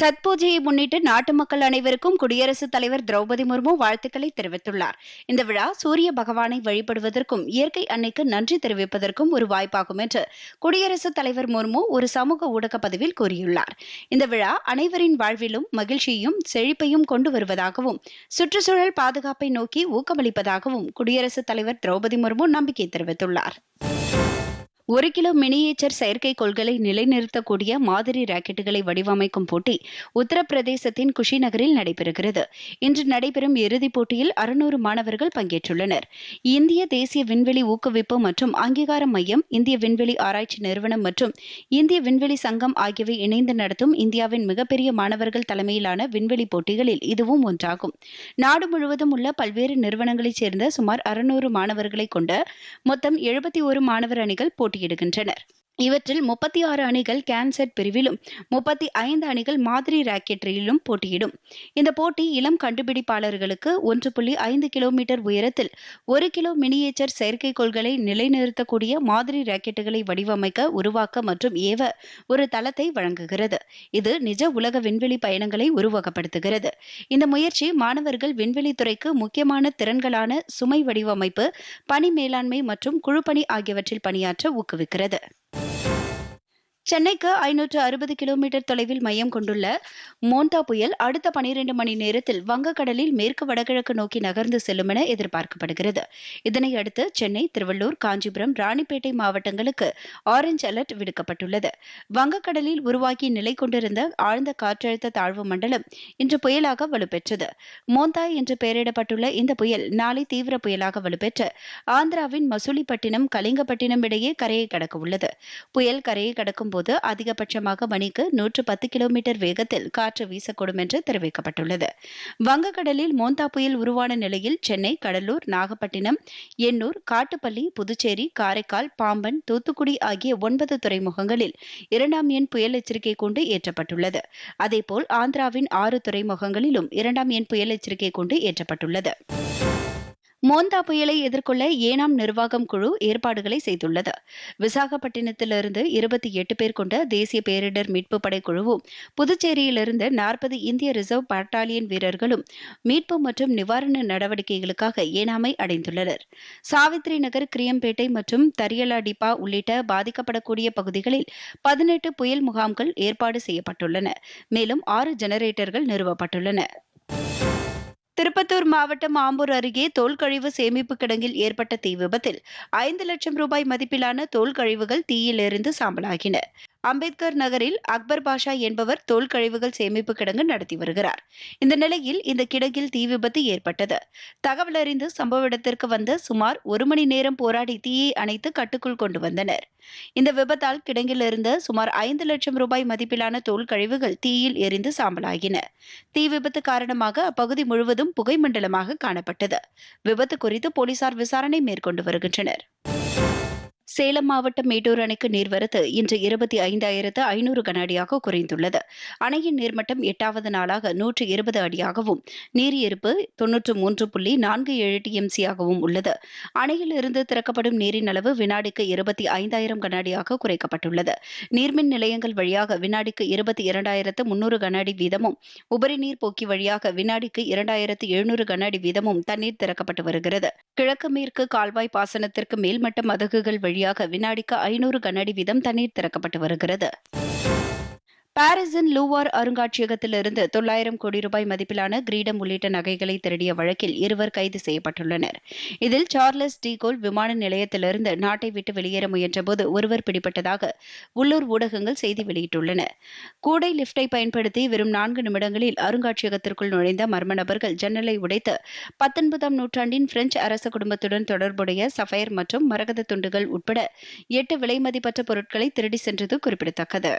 சத் பூஜையை முன்னிட்டு நாட்டு மக்கள் அனைவருக்கும் குடியரசுத் தலைவர் திரௌபதி முர்மு வாழ்த்துக்களை தெரிவித்துள்ளார். இந்த விழா சூரிய பகவானை வழிபடுவதற்கும் இயற்கை அன்னைக்கு நன்றி தெரிவிப்பதற்கும் ஒரு வாய்ப்பாகும் என்று குடியரசுத் தலைவர் முர்மு ஒரு சமூக ஊடக பதிவில் கூறியுள்ளார். இந்த விழா அனைவரின் வாழ்விலும் மகிழ்ச்சியையும் செழிப்பையும் கொண்டு வருவதாகவும் சுற்றுச்சூழல் பாதுகாப்பை நோக்கி ஊக்கமளிப்பதாகவும் குடியரசுத் தலைவர் திரௌபதி முர்மு நம்பிக்கை தெரிவித்துள்ளார். ஒரு கிலோ மினியேச்சர் செயற்கைக்கோள்களை நிலைநிறுத்தக்கூடிய மாதிரி ராக்கெட்டுகளை வடிவமைக்கும் போட்டி உத்தரப்பிரதேசத்தின் குஷி நகரில் நடைபெறுகிறது. இன்று நடைபெறும் இறுதிப் போட்டியில் அறுநூறு மாணவர்கள் பங்கேற்றுள்ளனர். இந்திய தேசிய விண்வெளி ஊக்குவிப்பு மற்றும் அங்கீகார மையம் இந்திய விண்வெளி ஆராய்ச்சி நிறுவனம் மற்றும் இந்திய விண்வெளி சங்கம் ஆகியவை இணைந்து நடத்தும் இந்தியாவின் மிகப்பெரிய மாணவர்கள் தலைமையிலான விண்வெளி போட்டிகளில் இதுவும் ஒன்றாகும். நாடு முழுவதும் உள்ள பல்வேறு நிறுவனங்களைச் சேர்ந்த சுமார் அறுநூறு மாணவர்களை கொண்ட மொத்தம் எழுபத்தி ஒரு மாணவர் அணிகள் போட்டியிடுகின்றனர் இவற்றில் முப்பத்தி ஆறு அணிகள் கேன்செட் பிரிவிலும் முப்பத்தி ஐந்து அணிகள் மாதிரி ராக்கெட்டரியிலும் போட்டியிடும். இந்த போட்டி இளம் கண்டுபிடிப்பாளர்களுக்கு ஒன்று புள்ளி ஐந்து கிலோமீட்டர் உயரத்தில் ஒரு கிலோ மினியேச்சர் செயற்கைக்கோள்களை நிலைநிறுத்தக்கூடிய மாதிரி ராக்கெட்டுகளை வடிவமைக்க உருவாக்க மற்றும் ஏவ ஒரு தளத்தை வழங்குகிறது. இது நிஜ உலக விண்வெளி பயணங்களை உருவகப்படுத்துகிறது. இந்த முயற்சி மாணவர்கள் விண்வெளி துறைக்கு முக்கியமான திறன்களான சுமை வடிவமைப்பு பணி மேலாண்மை மற்றும் குழுப்பணி ஆகியவற்றில் பணியாற்ற ஊக்குவிக்கிறது. சென்னைக்கு ஐநூற்று அறுபது கிலோமீட்டர் தொலைவில் மையம் கொண்டுள்ள மோந்தா புயல் அடுத்த பனிரெண்டு மணி நேரத்தில் வங்கக்கடலில் மேற்கு வடகிழக்கு நோக்கி நகர்ந்து செல்லும் என எதிர்பார்க்கப்படுகிறது. இதனையடுத்து சென்னை திருவள்ளூர் காஞ்சிபுரம் ராணிப்பேட்டை மாவட்டங்களுக்கு ஆரஞ்ச் அலர்ட் விடுக்கப்பட்டுள்ளது. வங்கக்கடலில் உருவாக்கி நிலை கொண்டிருந்த ஆழ்ந்த காற்றழுத்த தாழ்வு மண்டலம் இன்று புயலாக வலுப்பெற்றது. மோந்தா என்று பெயரிடப்பட்டுள்ள இந்த புயல் நாளை தீவிர புயலாக வலுப்பெற்று ஆந்திராவின் மசூலிப்பட்டினம் கலிங்கப்பட்டினம் இடையே கரையை கடக்க உள்ளது புயல் கரையை கடக்கும் போது அதிகபட்சமாக மணிக்கு நூற்று பத்து கிலோமீட்டர் வேகத்தில் காற்று வீசக்கூடும் என்று தெரிவிக்கப்பட்டுள்ளது. வங்கக்கடலில் மோந்தா புயல் உருவான நிலையில் சென்னை கடலூர் நாகப்பட்டினம் எண்ணூர் காட்டுப்பள்ளி புதுச்சேரி காரைக்கால் பாம்பன் தூத்துக்குடி ஆகிய ஒன்பது துறைமுகங்களில் இரண்டாம் எண் புயல் எச்சரிக்கை கொண்டு ஏற்றப்பட்டுள்ளது. அதேபோல் ஆந்திராவின் ஆறு துறைமுகங்களிலும் இரண்டாம் எண் புயல் எச்சரிக்கை கொண்டு ஏற்றப்பட்டுள்ளது. மோந்தா புயலை எதிர்கொள்ள ஏனாம் நிர்வாகம் குழு ஏற்பாடுகளை செய்துள்ளது. விசாகப்பட்டினத்திலிருந்து இருபத்தி எட்டு பேர் கொண்ட தேசிய பேரிடர் மீட்பு படை குழுவும் புதுச்சேரியிலிருந்து நாற்பது இந்திய ரிசர்வ் பட்டாலியன் வீரர்களும் மீட்பு மற்றும் நிவாரண நடவடிக்கைகளுக்காக ஏனாமை அடைந்துள்ளனர். சாவித்ரி நகர் கிரியம்பேட்டை மற்றும் தரியலாடிப்பா உள்ளிட்ட பாதிக்கப்படக்கூடிய பகுதிகளில் பதினெட்டு புயல் முகாம்கள் ஏற்பாடு செய்யப்பட்டுள்ளன. மேலும் ஆறு ஜெனரேட்டர்கள் நிறுவப்பட்டுள்ளன. திருப்பத்தூர் மாவட்டம் ஆம்பூர் அருகே தோல் கழிவு சேமிப்பு கிடங்கில் ஏற்பட்ட தீ விபத்தில் ஐந்து லட்சம் ரூபாய் மதிப்பிலான தோல் கழிவுகள் தீயிலிருந்து சாம்பலாகின. அம்பேத்கர் நகரில் அக்பர் பாஷா என்பவர் தோல் கழிவுகள் சேமிப்பு கிடங்கு நடத்தி வருகிறார். இந்த நிலையில் இந்த கிடங்கில் தீ விபத்து ஏற்பட்டது. தகவல் அறிந்து சம்பவ இடத்திற்கு வந்த சுமார் ஒரு மணி நேரம் போராடி தீயை அணைத்து கட்டுக்குள் கொண்டு வந்தனர். இந்த விபத்தால் கிடங்கில் இருந்த சுமார் ஐந்து லட்சம் ரூபாய் மதிப்பிலான தோல் கழிவுகள் தீயில் எரிந்து சாம்பலாகின. தீ விபத்து காரணமாக அப்பகுதி முழுவதும் புகை மண்டலமாக காணப்பட்டது. விபத்து குறித்து போலீசார் விசாரணை மேற்கொண்டு வருகின்றனர். சேலம் மாவட்டம் மேட்டூர் அணைக்கு நீர்வரத்து இன்று இருபத்தி ஐந்தாயிரத்து ஐநூறு கன அடியாக குறைந்துள்ளது. அணையின் நீர்மட்டம் எட்டாவது நாளாக நூற்று இருபது அடியாகவும் நீர் இருப்பு தொன்னூற்று மூன்று புள்ளி நான்கு ஏழு டிஎம்சியாகவும் உள்ளது. அணையில் இருந்து திறக்கப்படும் நீரின் அளவு வினாடிக்கு இருபத்தி ஐந்தாயிரம் கன அடியாக குறைக்கப்பட்டுள்ளது. நீர்மின் நிலையங்கள் வழியாக வினாடிக்கு இருபத்தி இரண்டாயிரத்து முன்னூறு கன அடி வீதமும் உபரி நீர் போக்கி வழியாக வினாடிக்கு இரண்டாயிரத்து எழுநூறு கன அடி வீதமும் தண்ணீர் திறக்கப்பட்டு வருகிறது. கிழக்கு மேற்கு கால்வாய் பாசனத்திற்கு மேல்மட்ட மதகுகள் வழி வழியாக வினாடிக்கு ஐநூறு கனஅடி வீதம் தண்ணீர் திறக்கப்பட்டு வருகிறது. பாரிஸின் லூவார் அருங்காட்சியகத்திலிருந்து தொள்ளாயிரம் கோடி ரூபாய் மதிப்பிலான கிரீடம் உள்ளிட்ட நகைகளை திருடிய வழக்கில் இருவர் கைது செய்யப்பட்டுள்ளனர். இதில் சார்லஸ் டிகோல் விமான நிலையத்திலிருந்து நாட்டை விட்டு வெளியேற முயன்றபோது ஒருவர் பிடிபட்டதாக உள்ளூர் ஊடகங்கள் செய்தி வெளியிட்டுள்ளன. கூடை லிப்டை பயன்படுத்தி வெறும் நான்கு நிமிடங்களில் அருங்காட்சியகத்திற்குள் நுழைந்த மர்ம நபர்கள் ஜன்னலை உடைத்து பத்தொன்பதாம் நூற்றாண்டின் பிரெஞ்சு அரச குடும்பத்துடன் தொடர்புடைய சஃபயர் மற்றும் மரகத துண்டுகள் உட்பட எட்டு விலைமதிப்பற்ற பொருட்களை திருடி சென்றது குறிப்பிடத்தக்கது.